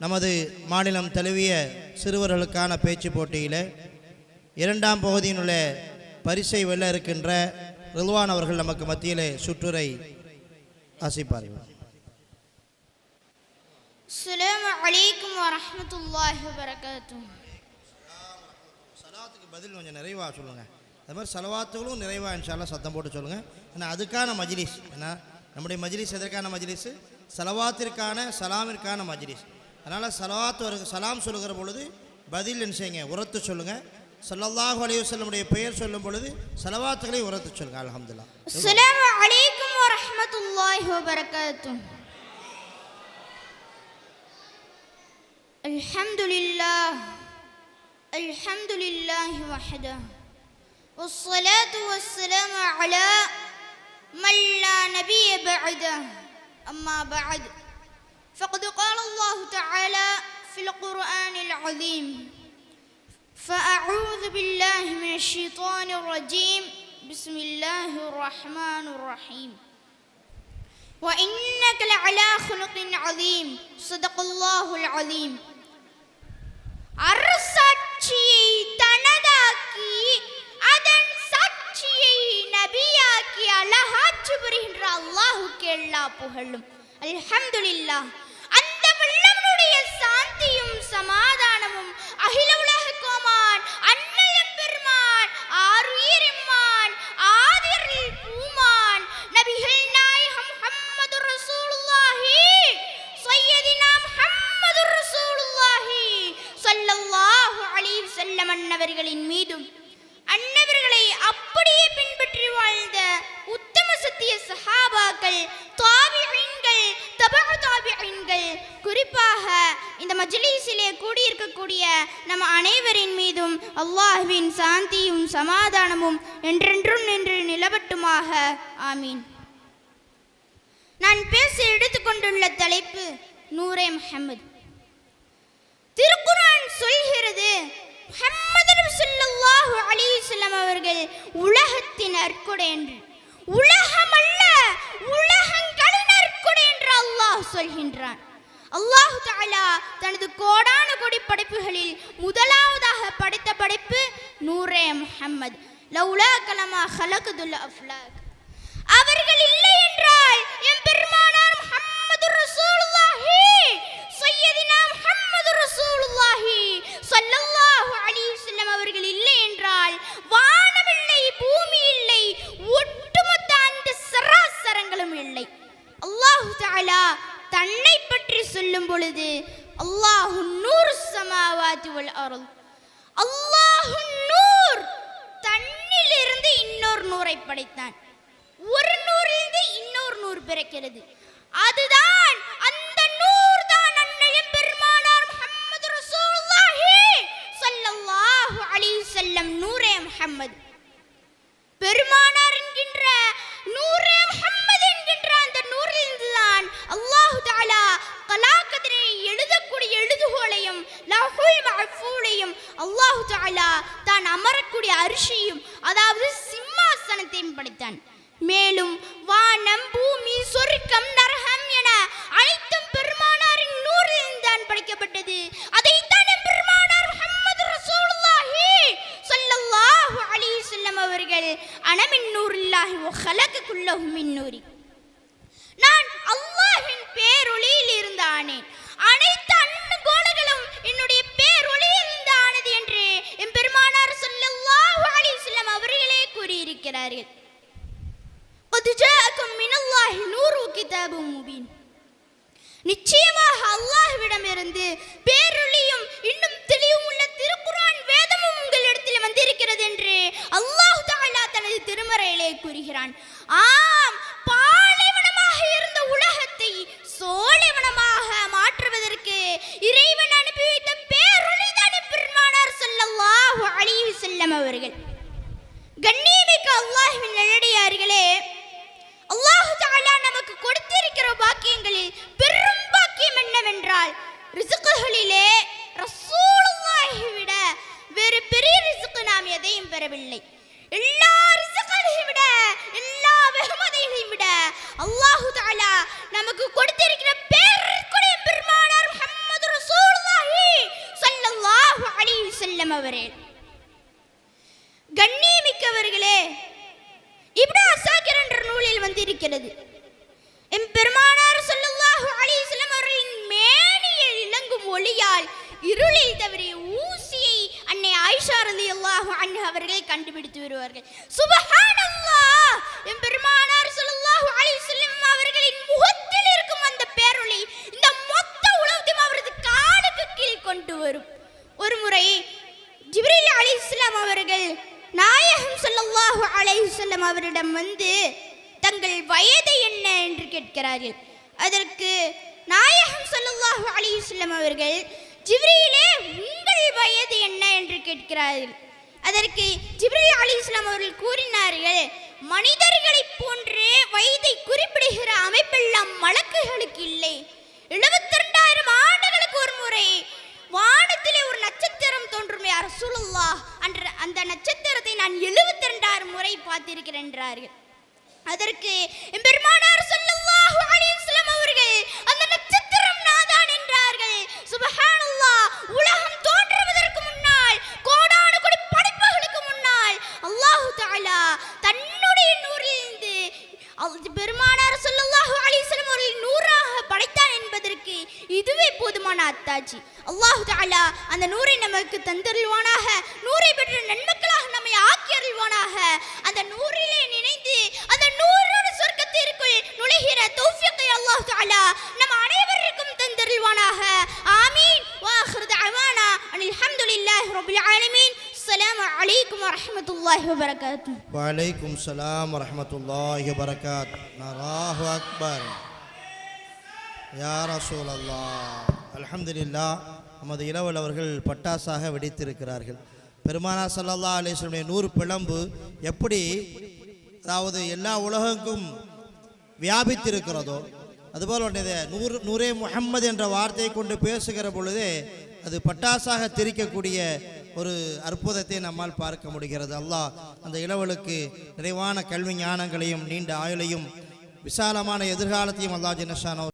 நமது மாநிலம் தழுவிய சிறுவர்களுக்கான பேச்சு போட்டியில் இரண்டாம் பகுதியினுள்ள பரிசை வெல்ல இருக்கின்ற ரில்வான் அவர்கள் நமக்கு மத்தியில் சுற்றுரை ஆசிப்பார்கள் அஸ்லாம் வலைக்கம் வரமத்துல்லாஹி வரகாத்தும் சலாத்துக்கு பதில் கொஞ்சம் நிறைவாக சொல்லுங்கள் அது மாதிரி செலவாத்துகளும் நிறைவாக இன்ஷால்லாம் சத்தம் போட்டு சொல்லுங்கள் ஏன்னா அதுக்கான மஜ்லிஸ் ஏன்னா நம்முடைய மஜ்லிஸ் எதற்கான மஜ்லிஸ்? செலவாத்திற்கான சலாமிற்கான மஜ்லிஸ். அதனால் சலவாத் ஒரு சலாம் சொல்லுகிற பொழுது பதில் என்ன செய்யுங்க உரத்து சொல்லுங்கள் ஸல்லல்லாஹு அலைஹி வஸல்லமுடைய பெயர் சொல்லும் பொழுது சலவாத்துகளை உரத்து சொல்லுங்கள் அல்ஹம்துலில்லாஹ் السلام عليكم ورحمة الله وبركاته الحمد لله الحمد لله وحده والصلاة والسلام على من لا نبي بعده أما بعد فقد قال الله تعالى في القرآن العظيم فأعوذ بالله من الشيطان الرجيم بسم الله الرحمن الرحيم وإنك لعلى خلق عظيم صدق الله العظيم அரசாட்சியை தனதாக்கி அதன் சாட்சியை நபியாக்கி அழகாட்சி புரிகின்ற அல்லாஹுக்கு எல்லா புகழும் அல்ஹம்துலில்லாஹ் அந்த வல்லவனுடைய சாந்தியும் சமாதானமும் அகில நம் அனைவரின் மீதும் அல்லாஹுவின் சாந்தியும் சமாதானமும் என்றென்றும் நின்று நிலவட்டுமாக. ஆமீன். நான் பேச எடுத்துக்கொண்டுள்ள தலைப்பு நூரே முஹம்மது. திருக்குரான் சொல்கிறது முஹம்மது நபி அவர்கள் உலகத்தின் அற்கொடை என்று. உலகம் அல்ல உலகங்களின் அற்கொடை என்று அல்லாஹ் சொல்கின்றான். அல்லாஹ் தாலா தனது கோடான கொடி படைப்புகளில் முதலாவதாக படைத்த படைப்பு நூரே முஹம்மது. லவுலா கலமா ஹலகுதுல் அஃப்லாக் அவர்கள் இல்லை என்றால் எம் பெருமானார் முஹம்மது ரசூலுல்லாஹி சையதினா முஹம்மது சமாவாதி வல் அருள் அல்லாஹு நூர் தன்னிலிருந்து இன்னொரு நூறை படைத்தான் ஒரு நூறிலிருந்து இன்னொரு நூறு பிறக்கிறது. அதுதான் அந்த நூறு தான் அன்னையும் பெருமானார் முஹம்மது ரசூலுல்லாஹி ஸல்லல்லாஹு அலைஹி வஸல்லம் நூரே முஹம்மது அல்லாஹு தாலா தான் அமரக்கூடிய அரிசியும் அதாவது சிம்மாசனத்தையும் படைத்தான். மேலும் வானம் பூமி சொர்க்கம் நரகம் என அனைத்தும் பெருமானாரின் நூறில் தான் படைக்கப்பட்டது. அதைத்தான் என் பெருமானார் முஹம்மது ரசூலுல்லாஹி ஸல்லல்லாஹு அலைஹி வஸல்லம் அவர்கள் அனமின் நூறில்லாஹி வ ஹலக மின் கிதாபு முபீன். நிச்சயமாக அல்லாஹ்விடமிருந்து பேரொளியும் இன்னும் தெளிவும் உள்ள திருக்குறான் வேதமும் உங்கள் இடத்தில் வந்திருக்கிறது என்று அல்லாஹ் தனது திருமறையிலே கூறுகிறான். ஆம் அல்லாஹு தாலா நமக்கு கொடுத்திருக்கிற பேருக்குடைய பெருமானார் முஹம்மது ரசூலுல்லாஹி ஸல்லல்லாஹு அலைஹி வஸல்லம் அவர்கள் கண்ணியமிக்கவர்களே இப்னு அசாக்கிர் என்ற நூலில் வந்திருக்கிறது. எம் பெருமானார் ஸல்லல்லாஹு அலைஹி வஸல்லம் அவர்களின் மேனியில் இளங்கும் ஒளியால் இருளில் தவறிய ஊசியை அன்னை ஆயிஷா ரலியல்லாஹு அன்ஹா அவர்கள் கண்டுபிடித்து வருவார்கள் சுபஹானல்லாஹ்! எம் பெருமானார் ஸல்லல்லாஹு அலைஹி வரும். ஒரு முறை ஜிப்ரீல் இஸ்லாம் அவர்கள் நாயகம் ஸல்லல்லாஹு அலைஹி வஸல்லம் அவரிடம் வந்து தங்கள் வயது என்ன என்று கேட்கிறார்கள். அதற்கு நாயகம் ஸல்லல்லாஹு அலைஹி அவர்கள் ஜிப்ரீலே உங்கள் வயது என்ன? என்று கேட்கிறார்கள். அதற்கு ஜிப்ரீல் இஸ்லாம் அவர்கள் கூறினார்கள் மனிதர்களைப் போன்று வயதை குறிப்பிடுகிற அமைப்பெல்லாம் மலக்குகளுக்கு இல்லை. எழுபத்தி ரெண்டாயிரம் ஆண்டுகளுக்கு ஒரு முறை வானத்திலே ஒரு நட்சத்திரம் தோன்றும் யார் அன்ற அந்த நட்சத்திரத்தை நான் எழுபத்தி ரெண்டாயிரம் முறை பார்த்திருக்கிறேன் என்றார்கள். அதற்கு எம்பெருமானார் சொன்ன அத்தாஜி அல்லாஹு அல்லாஹ் அந்த நூரை நமக்கு தந்தருள்வானாக. நூரை பெற்ற நன்மக்களாக நம்மை ஆக்கி அருள்வானாக. அந்த நூறிலே நினைந்து அந்த நூறோடு சொர்க்கத்திற்குள் நுழைகிற தௌஃபியத்தை அல்லாஹ் தாலா நம் அனைவருக்கும் தந்தருள்வானாக. ஆமீன். வாஹிரு தஅவானா. அனில் ஹம்துலில்லாஹி ரப்பில் ஆலமீன். السلام عليكم ورحمة الله وبركاته وعليكم السلام சலாம் الله وبركاته நராஹு அக்பர். يا رسول الله அலமதுல்லா நமது இளவல் அவர்கள் பட்டாசாக வெடித்திருக்கிறார்கள். பெருமானா சல்லா அலிஸ்லமுடைய நூறு பிளம்பு எப்படி அதாவது எல்லா உலகங்கும் வியாபித்திருக்கிறதோ அதுபோல் ஒன்றது நூறு நூரே முஹம்மது என்ற வார்த்தையை கொண்டு பேசுகிற பொழுதே அது பட்டாசாக திரிக்கக்கூடிய ஒரு அற்புதத்தை நம்மால் பார்க்க முடிகிறது. அல்லாஹ் அந்த இளவலுக்கு நிறைவான கல்வி ஞானங்களையும் நீண்ட ஆயுளையும் விசாலமான எதிர்காலத்தையும் அல்லாஹ் ஜினஷானோ